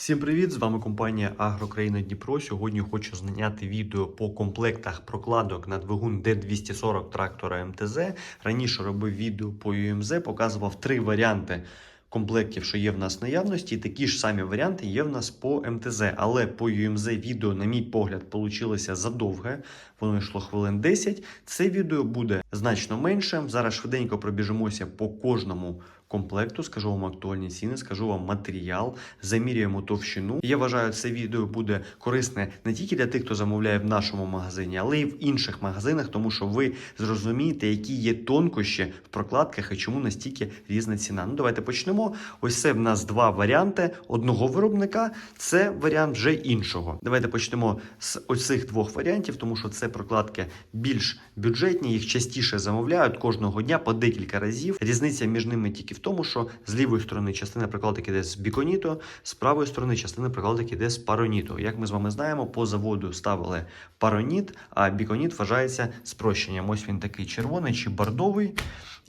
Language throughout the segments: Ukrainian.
Всім привіт! З вами компанія Агрокраїна Дніпро. Сьогодні хочу зняти відео по комплектах прокладок на двигун D240 трактора МТЗ. Раніше робив відео по UMZ, показував три варіанти комплектів, що є в нас в наявності. Такі ж самі варіанти є в нас по МТЗ. Але по UMZ відео, на мій погляд, вийшло задовге. Воно йшло хвилин 10. Це відео буде значно менше. Зараз швиденько пробіжимося по кожному комплекту, скажу вам актуальні ціни, скажу вам матеріал, замірюємо товщину. Я вважаю, це відео буде корисне не тільки для тих, хто замовляє в нашому магазині, але й в інших магазинах, тому що ви зрозумієте, які є тонкощі в прокладках і чому настільки різна ціна. Ну, давайте почнемо. Ось це в нас два варіанти одного виробника. Це варіант вже іншого. Давайте почнемо з ось цих двох варіантів, тому що це прокладки більш бюджетні, їх частіше замовляють кожного дня по декілька разів. Різниця між ними тільки в тому, що з лівої сторони частина прикладок іде з біконіто, з правої сторони частина прикладок іде з пароніто. Як ми з вами знаємо, по заводу ставили пароніт, а біконіт вважається спрощенням. Ось він такий червоний чи бордовий.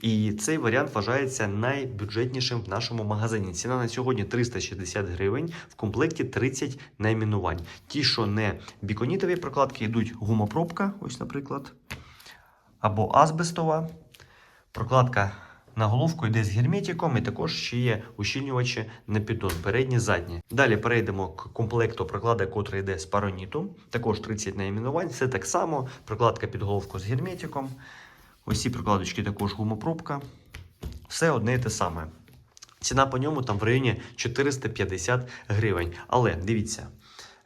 І цей варіант вважається найбюджетнішим в нашому магазині. Ціна на сьогодні 360 гривень, в комплекті 30 найменувань. Ті, що не біконітові прокладки, йдуть гумопробка, ось, наприклад, або азбестова. Прокладка на головку йде з герметиком, і також ще є ущільнювачі на піддон, передні, задні. Далі перейдемо к комплекту прокладок, котрий йде з пароніту. Також 30 найменувань. Це так само. Прокладка під головку з герметиком. Ось ці прокладочки також гумопробка. Все одне і те саме. Ціна по ньому там в районі 450 гривень. Але дивіться.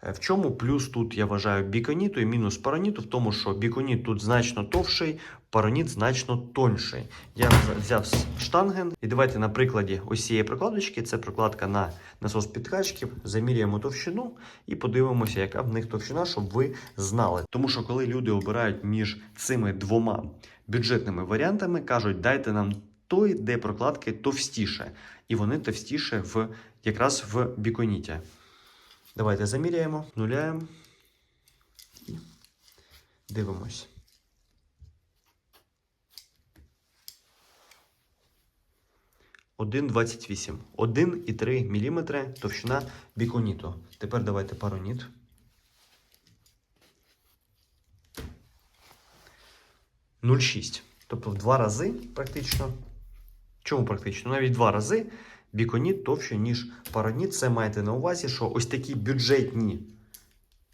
Е, В чому плюс тут я вважаю біконіту і мінус пароніту? В тому, що біконіт тут значно товший, пароніт значно тонший. Я взяв штанген, і давайте на прикладі ось цієї прокладочки, це прокладка на насос підкачки, заміряємо товщину і подивимося, яка в них товщина, щоб ви знали. Тому що коли люди обирають між цими двома бюджетними варіантами, кажуть, дайте нам той, де прокладки товстіше, і вони товстіше в якраз в біконіті. Давайте заміряємо, нуляємо і дивимось. Один 28. 1,3 мм товщина біконіту. Тепер давайте пароніт. Нуль шість. Тобто в два рази практично. Чому практично? Навіть два рази біконіт товще, ніж пароніт. Це маєте на увазі, що ось такі бюджетні.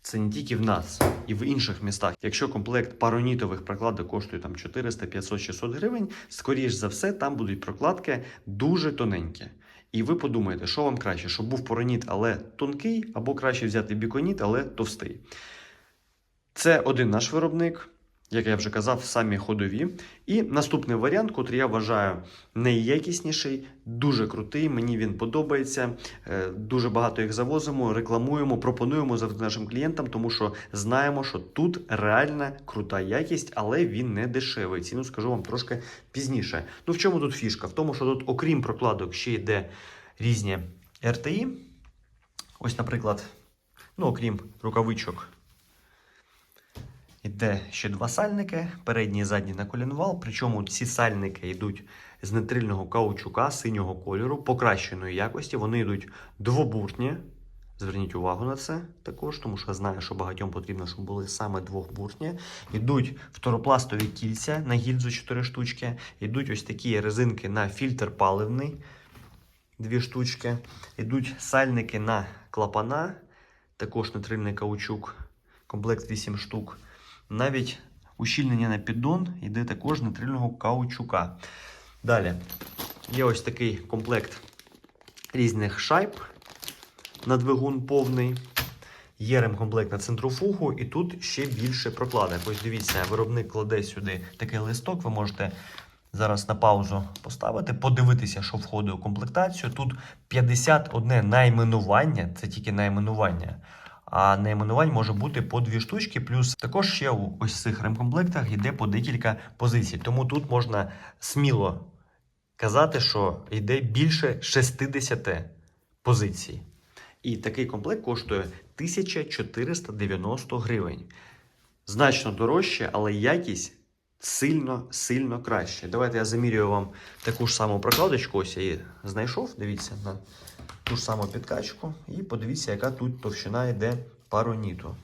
Це не тільки в нас і в інших містах. Якщо комплект паронітових прокладок коштує там 400, 500, 600 гривень, скоріш за все, там будуть прокладки дуже тоненькі. І ви подумаєте, що вам краще, щоб був пароніт, але тонкий, або краще взяти біконіт, але товстий. Це один наш виробник, як я вже казав, самі ходові. І наступний варіант, котрий я вважаю найякісніший, дуже крутий. Мені він подобається. Е, Дуже багато їх завозимо, рекламуємо, пропонуємо завжди нашим клієнтам, тому що знаємо, що тут реальна крута якість, але він не дешевий. Ціну скажу вам трошки пізніше. Ну в чому тут фішка? В тому, що тут, окрім прокладок, ще йде різні RTI. Ось, наприклад, ну, окрім рукавичок. Іде ще два сальники, передній і задній на колінвал. Причому ці сальники йдуть з нейтрильного каучука синього кольору, покращеної якості. Вони йдуть двобуртні. Зверніть увагу на це також, тому що я знаю, що багатьом потрібно, щоб були саме двохбуртні. Йдуть фторопластові кільця на гільзу 4 штучки. Йдуть ось такі резинки на фільтр паливний, дві штучки. Йдуть сальники на клапана, також нейтрильний каучук, комплект 8 штук. Навіть ущільнення на піддон йде також нейтрильного каучука. Далі є ось такий комплект різних шайб на двигун повний. Є ремкомплект на центрофугу, і тут ще більше прокладок. Ось дивіться, виробник кладе сюди такий листок. Ви можете зараз на паузу поставити, подивитися, що входить у комплектацію. Тут 51 найменування, це тільки найменування. А найменувань може бути по дві штучки, плюс також ще у ось цих ремкомплектах йде по декілька позицій. Тому тут можна сміло казати, що йде більше 60 позицій. І такий комплект коштує 1490 гривень. Значно дорожче, але якість сильно, сильно краще. Давайте я замірюю вам таку ж саму прокладочку. Ось я її знайшов. Дивіться на ту ж саму підкачку. І подивіться, яка тут товщина йде пароніту.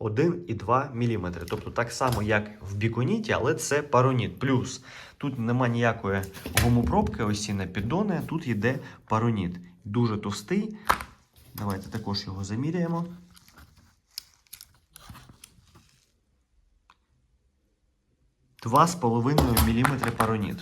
1,2 мм. Тобто так само, як в біконіті, але це пароніт. Плюс тут нема ніякої гумопробки, ось ці на піддони, тут йде пароніт. Дуже товстий. Давайте також його заміряємо. Два з половиною міліметри пароніт.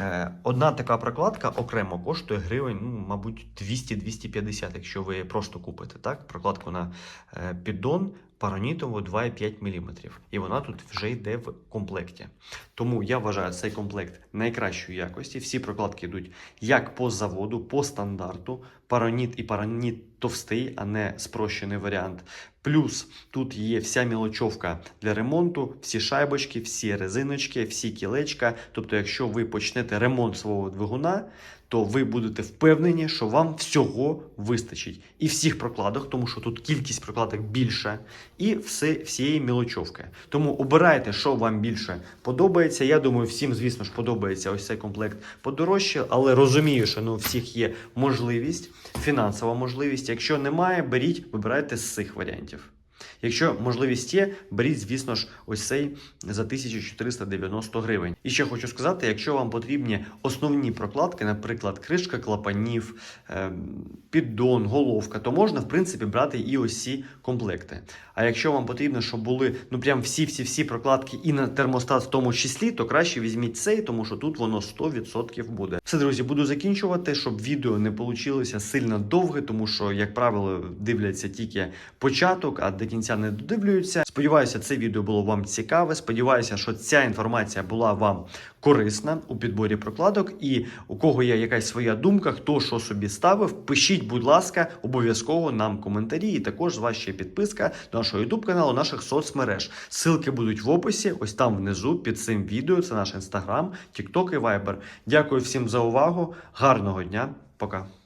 Е, Одна така прокладка окремо коштує гривень, ну, мабуть, 200-250, якщо ви просто купите так? прокладку на е, піддон паронітову 2,5 мм. І вона тут вже йде в комплекті. Тому я вважаю цей комплект найкращої якості. Всі прокладки йдуть як по заводу, по стандарту. Пароніт і пароніт товстий, а не спрощений варіант. Плюс тут є вся мілочовка для ремонту, всі шайбочки, всі резиночки, всі кілечка. Тобто, якщо ви почнете ремонт свого двигуна, то ви будете впевнені, що вам всього вистачить. І всіх прокладок, тому що тут кількість прокладок більша, і все, всієї мілочовки. Тому обирайте, що вам більше подобається. Я думаю, всім, звісно ж, подобається ось цей комплект подорожче, але розумію, що ну, всіх є можливість, фінансова можливість. Якщо немає, беріть, вибирайте з цих варіантів. Якщо можливість є, беріть, звісно ж, ось цей за 1490 гривень. І ще хочу сказати, якщо вам потрібні основні прокладки, наприклад, кришка клапанів, ем, піддон, головка, то можна, в принципі, брати і ось ці комплекти. А якщо вам потрібно, щоб були ну прям всі-всі-всі прокладки і на термостат в тому числі, то краще візьміть цей, тому що тут воно 100% буде. Все, друзі, буду закінчувати, щоб відео не вийшло сильно довге, тому що, як правило, дивляться тільки початок, а до кінця не додивлюються. Сподіваюся, це відео було вам цікаве. Сподіваюся, що ця інформація була вам корисна у підборі прокладок. І у кого є якась своя думка, хто що собі ставив, пишіть, будь ласка, обов'язково нам коментарі. І також з вас ще підписка до нашого YouTube каналу, наших соцмереж. Ссылки будуть в описі, ось там внизу під цим відео. Це наш інстаграм, TikTok і Viber. Дякую всім за увагу. Гарного дня. Пока.